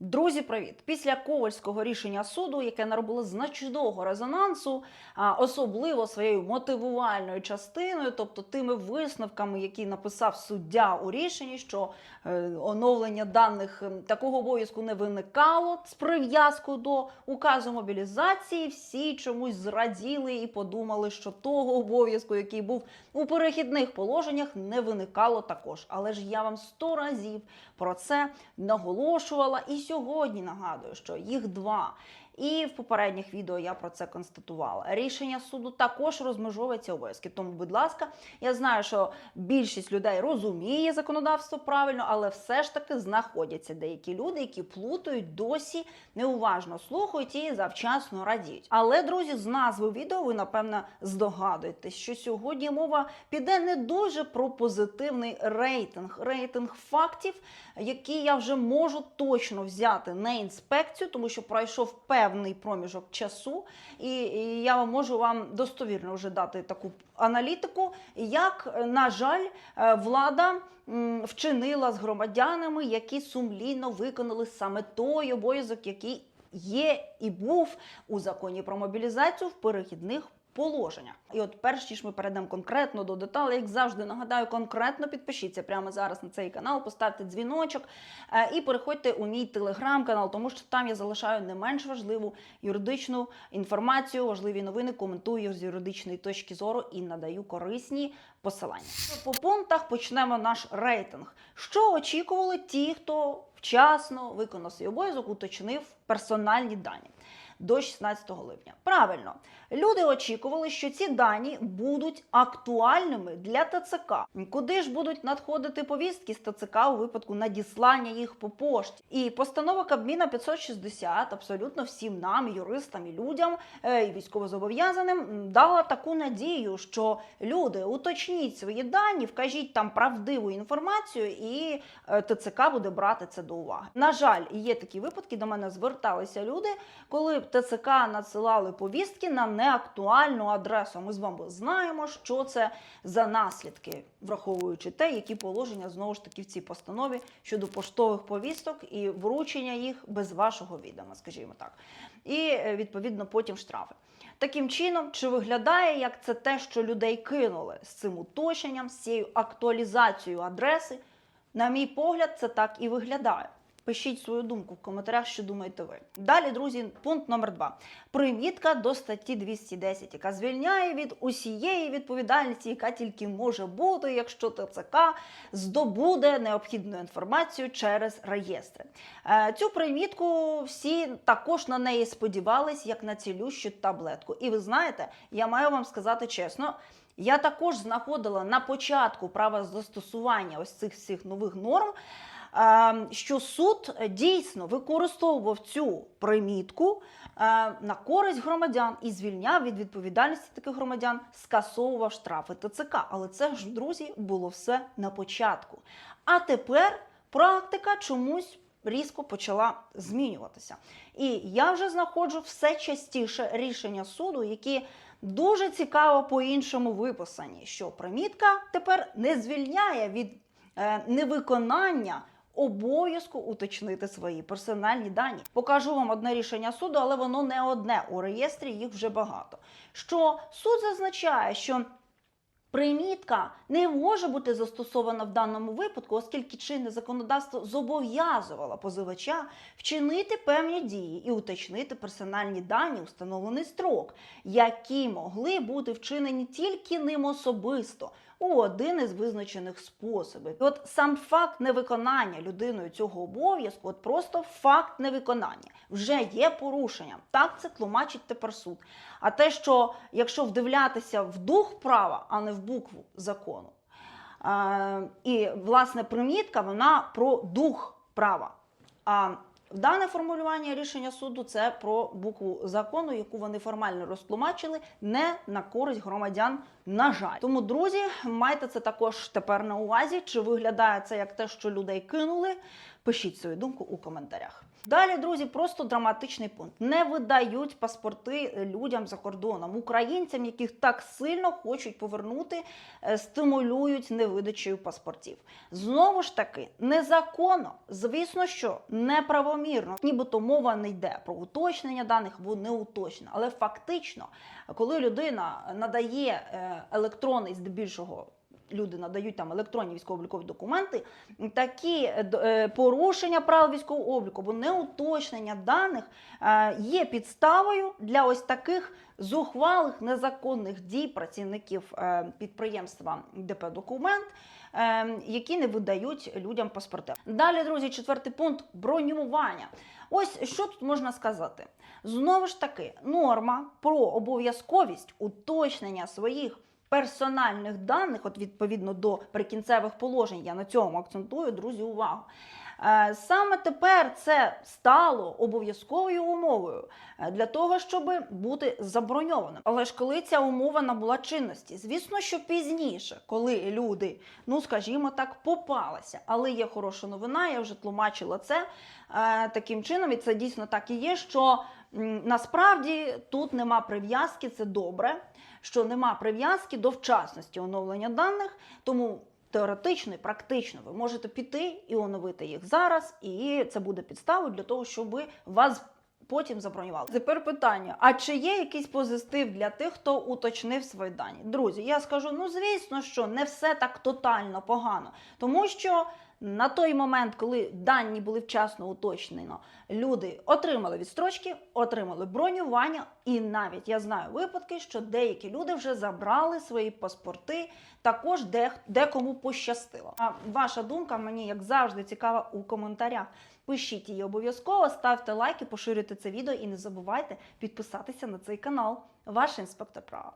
Друзі, привіт! Після ковальського рішення суду, яке наробило значного резонансу, особливо своєю мотивувальною частиною, тобто тими висновками, які написав суддя у рішенні, що е, оновлення даних ем, такого обов'язку не виникало з прив'язкою до указу мобілізації. Всі чомусь зраділи і подумали, що того обов'язку, який був у перехідних положеннях, не виникало також. Але ж я вам сто разів про це наголошувала і сьогодні нагадую, що їх два. І в попередніх відео я про це констатувала. Рішення суду також розмежовує ці обов'язки. Тому, будь ласка, я знаю, що більшість людей розуміє законодавство правильно, але все ж таки знаходяться деякі люди, які плутають досі неуважно слухають і завчасно радіють. Але друзі, з назви відео ви напевно здогадуєтесь, що сьогодні мова піде не дуже про позитивний рейтинг, рейтинг фактів, які я вже можу точно взяти на інспекцію, тому що пройшов певний проміжок часу, і, і я можу вам достовірно вже дати таку аналітику, як, е, на жаль, е, влада вчинила з громадянами, які сумлінно виконали саме той обов'язок, який є і був у законі про мобілізацію в перехідних положення. І от перш ніж ми перейдемо конкретно до деталей, як завжди нагадаю, конкретно підпишіться прямо зараз на цей канал, поставте дзвіночок е, і переходьте у мій телеграм-канал, тому що там я залишаю не менш важливу юридичну інформацію, важливі новини, коментую з юридичної точки зору і надаю корисні посилання. По пунктах почнемо наш рейтинг. Що очікували ті, хто вчасно виконав свій обов'язок, уточнив персональні дані до 16 липня. Правильно, люди очікували, що ці дані будуть актуальними для ТЦК. Куди ж будуть надходити повістки з ТЦК у випадку надіслання їх по пошті? І постанова Кабміна 560 абсолютно всім нам, юристам і людям, е, і військовозобов'язаним, дала таку надію, що люди уточніть свої дані, вкажіть там правдиву інформацію, і е, ТЦК буде брати це до уваги. На жаль, є такі випадки. До мене зверталися люди, коли ТЦК надсилали повістки на неактуальну адресу. Ми з вами знаємо, що це за наслідки, враховуючи те, які положення знову ж таки в цій постанові щодо поштових повісток і вручення їх без вашого відома, скажімо так. І е, відповідно потім штрафи. Таким чином, чи виглядає як це те, що людей кинули з цим уточненням, з цією актуалізацією адреси? На мій погляд, це так і виглядає. Пишіть свою думку в коментарях, що думаєте ви. Далі, друзі, пункт номер два. Примітка до статті 210, яка звільняє від усієї відповідальності, яка тільки може бути, якщо ТЦК здобуде необхідну інформацію через реєстри. Е, Цю примітку всі також на неї сподівались, як на цілющу таблетку. І ви знаєте, я маю вам сказати чесно. Я також знаходила на початку права застосування ось цих всіх нових норм, що суд дійсно використовував цю примітку на користь громадян і звільняв від відповідальності таких громадян, скасовував штрафи ТЦК. Але це ж, друзі, було все на початку. А тепер практика чомусь. Різко почала змінюватися. І я вже знаходжу все частіше рішення суду, які дуже цікаво по-іншому виписані, що примітка тепер не звільняє від е, невиконання обов'язку уточнити свої персональні дані. Покажу вам одне рішення суду, але воно не одне у реєстрі, їх вже багато. Що суд зазначає, що Примітка не може бути застосована в даному випадку, оскільки чинне законодавство зобов'язувало позивача вчинити певні дії і уточнити персональні дані у встановлений строк, які могли бути вчинені тільки ним особисто у один із визначених способів. І от сам факт невиконання людиною цього обов'язку, от просто факт невиконання, вже є порушенням. Так це тлумачить тепер суд. А те, що якщо вдивлятися в дух права, а не в букву закону, е, і власне примітка вона про дух права. А дане формулювання рішення суду це про букву закону, яку вони формально розтлумачили, не на користь громадян. На жаль, тому друзі, майте це також тепер на увазі. Чи виглядає це як те, що людей кинули? Пишіть свою думку у коментарях. Далі, друзі, просто драматичний пункт. Не видають паспорти людям за кордоном, українцям, яких так сильно хочуть повернути, е, стимулюють невидачею паспортів. Знову ж таки, незаконно, звісно, що неправомірно, нібито мова не йде про уточнення даних або не уточнення. Але фактично, коли людина надає е, електронний здебільшого. Люди надають там електронні військово-облікові документи, такі е, е, порушення правил військового обліку або неуточнення даних е, є підставою для ось таких зухвалих незаконних дій працівників підприємства ДП Документ, які не видають людям паспорти. Далі, друзі, четвертий пункт бронювання. Ось що тут можна сказати. Знову ж таки, норма про обов'язковість уточнення своїх персональних даних, от відповідно до прикінцевих положень, я на цьому акцентую, друзі, увагу. Е, Саме тепер це стало обов'язковою умовою е, для того, щоб бути заброньованим. Але ж коли ця умова набула чинності, звісно, що пізніше, коли люди, ну скажімо так, попалися. Але є хороша новина, я вже тлумачила це е, таким чином, і це дійсно так і є. Що насправді тут нема прив'язки, це добре, що нема прив'язки до вчасності оновлення даних, тому. Теоретично і практично ви можете піти і оновити їх зараз, і це буде підставою для того, щоб вас потім забронювали. Тепер питання: а чи є якийсь позитив для тих, хто уточнив свої дані? Друзі, я скажу: ну звісно, що не все так тотально погано, тому що. На той момент, коли дані були вчасно уточнено, люди отримали відстрочки, отримали бронювання, і навіть я знаю випадки, що деякі люди вже забрали свої паспорти. Також де, декому пощастило. А ваша думка мені, як завжди, цікава у коментарях. Пишіть її обов'язково, ставте лайки, поширюйте це відео і не забувайте підписатися на цей канал. Ваш інспектор права.